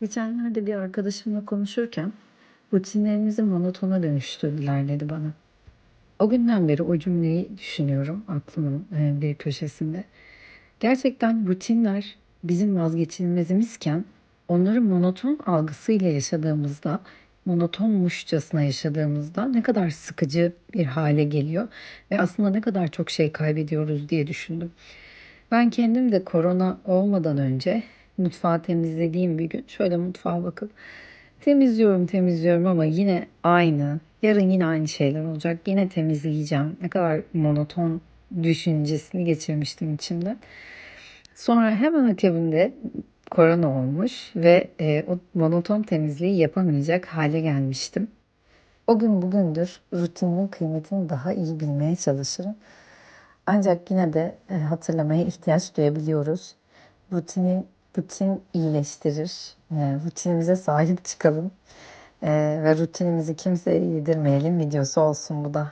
Geçenlerde bir arkadaşımla konuşurken rutinlerimizi monotona dönüştürdüler dedi bana. O günden beri o cümleyi düşünüyorum aklımın e, bir köşesinde. Gerçekten rutinler bizim vazgeçilmezimizken onları monoton algısıyla yaşadığımızda, monotonmuşçasına yaşadığımızda ne kadar sıkıcı bir hale geliyor ve aslında ne kadar çok şey kaybediyoruz diye düşündüm. Ben kendim de korona olmadan önce mutfağı temizlediğim bir gün şöyle mutfağa bakıp temizliyorum temizliyorum ama yine aynı. Yarın yine aynı şeyler olacak. Yine temizleyeceğim. Ne kadar monoton düşüncesini geçirmiştim içimde. Sonra hemen akabinde korona olmuş ve e, o monoton temizliği yapamayacak hale gelmiştim. O gün bugündür rutinin kıymetini daha iyi bilmeye çalışırım. Ancak yine de e, hatırlamaya ihtiyaç duyabiliyoruz. Rutini, rutin iyileştirir. E, rutinimize sahip çıkalım. E, ve rutinimizi kimseye yedirmeyelim videosu olsun bu da.